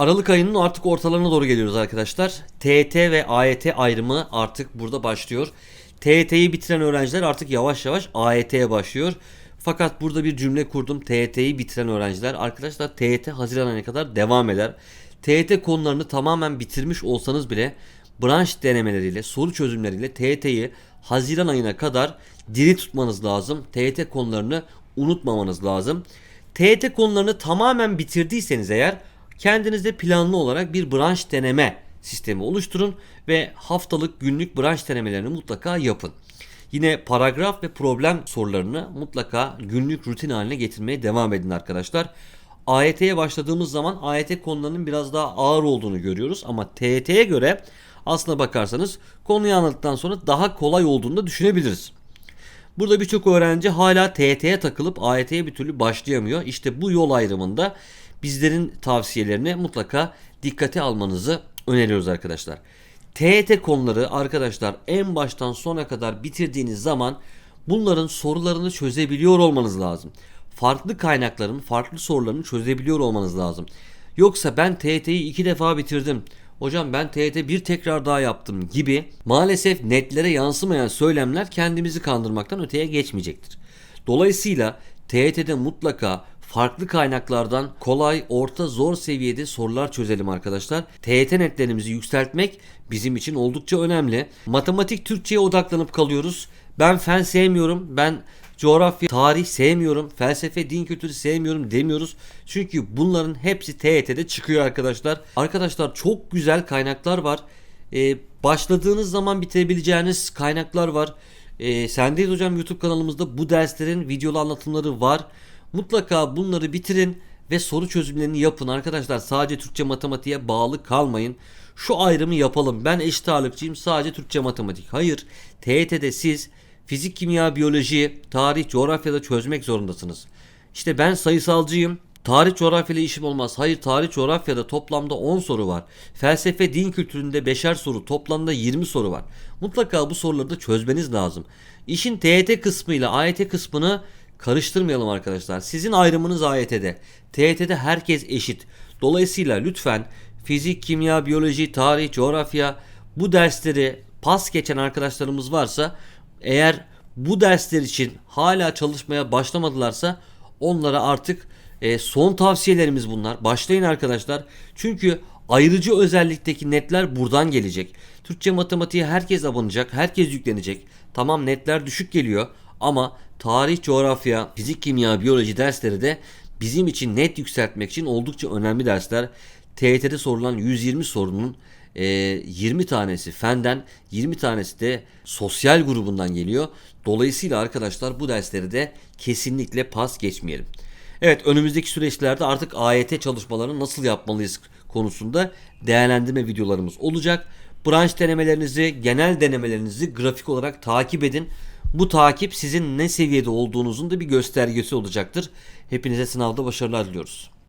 Aralık ayının artık ortalarına doğru geliyoruz arkadaşlar. TET ve AYT ayrımı artık burada başlıyor. TET'yi bitiren öğrenciler artık yavaş yavaş AYT'ye başlıyor. Fakat burada bir cümle kurdum. TET'yi bitiren öğrenciler arkadaşlar TET Haziran ayına kadar devam eder. TET konularını tamamen bitirmiş olsanız bile branş denemeleriyle, soru çözümleriyle TET'yi Haziran ayına kadar diri tutmanız lazım. TET konularını unutmamanız lazım. TET konularını tamamen bitirdiyseniz eğer kendinizde planlı olarak bir branş deneme sistemi oluşturun ve haftalık günlük branş denemelerini mutlaka yapın. Yine paragraf ve problem sorularını mutlaka günlük rutin haline getirmeye devam edin arkadaşlar. AYT'ye başladığımız zaman AYT konularının biraz daha ağır olduğunu görüyoruz ama TYT'ye göre aslına bakarsanız konuyu anladıktan sonra daha kolay olduğunu da düşünebiliriz. Burada birçok öğrenci hala TYT'ye takılıp AYT'ye bir türlü başlayamıyor. İşte bu yol ayrımında bizlerin tavsiyelerini mutlaka dikkate almanızı öneriyoruz arkadaşlar. TYT konuları arkadaşlar en baştan sona kadar bitirdiğiniz zaman bunların sorularını çözebiliyor olmanız lazım. Farklı kaynakların farklı sorularını çözebiliyor olmanız lazım. Yoksa ben TYT'yi iki defa bitirdim. Hocam ben TYT bir tekrar daha yaptım gibi maalesef netlere yansımayan söylemler kendimizi kandırmaktan öteye geçmeyecektir. Dolayısıyla TYT'de mutlaka farklı kaynaklardan kolay, orta, zor seviyede sorular çözelim arkadaşlar. TYT netlerimizi yükseltmek bizim için oldukça önemli. Matematik, Türkçe'ye odaklanıp kalıyoruz. Ben fen sevmiyorum. Ben coğrafya, tarih sevmiyorum. Felsefe, din kültürü sevmiyorum demiyoruz. Çünkü bunların hepsi TYT'de çıkıyor arkadaşlar. Arkadaşlar çok güzel kaynaklar var. Ee, başladığınız zaman bitirebileceğiniz kaynaklar var. Ee, Sendeyiz Hocam YouTube kanalımızda bu derslerin videolu anlatımları var. Mutlaka bunları bitirin ve soru çözümlerini yapın arkadaşlar. Sadece Türkçe matematiğe bağlı kalmayın. Şu ayrımı yapalım. Ben eşit ağırlıkçıyım sadece Türkçe matematik. Hayır. TYT'de siz fizik, kimya, biyoloji, tarih, coğrafyada çözmek zorundasınız. İşte ben sayısalcıyım. Tarih coğrafyayla işim olmaz. Hayır tarih coğrafyada toplamda 10 soru var. Felsefe din kültüründe 5'er soru toplamda 20 soru var. Mutlaka bu soruları da çözmeniz lazım. İşin TYT kısmıyla AYT kısmını karıştırmayalım arkadaşlar. Sizin ayrımınız AYT'de. TYT'de herkes eşit. Dolayısıyla lütfen fizik, kimya, biyoloji, tarih, coğrafya bu dersleri pas geçen arkadaşlarımız varsa eğer bu dersler için hala çalışmaya başlamadılarsa onlara artık e, son tavsiyelerimiz bunlar. Başlayın arkadaşlar. Çünkü ayrıcı özellikteki netler buradan gelecek. Türkçe matematiğe herkes abanacak, herkes yüklenecek. Tamam netler düşük geliyor ama tarih, coğrafya, fizik, kimya, biyoloji dersleri de bizim için net yükseltmek için oldukça önemli dersler. TYT'de sorulan 120 sorunun e, 20 tanesi fenden 20 tanesi de sosyal grubundan geliyor. Dolayısıyla arkadaşlar bu dersleri de kesinlikle pas geçmeyelim. Evet önümüzdeki süreçlerde artık AYT çalışmalarını nasıl yapmalıyız konusunda değerlendirme videolarımız olacak. Branş denemelerinizi, genel denemelerinizi grafik olarak takip edin. Bu takip sizin ne seviyede olduğunuzun da bir göstergesi olacaktır. Hepinize sınavda başarılar diliyoruz.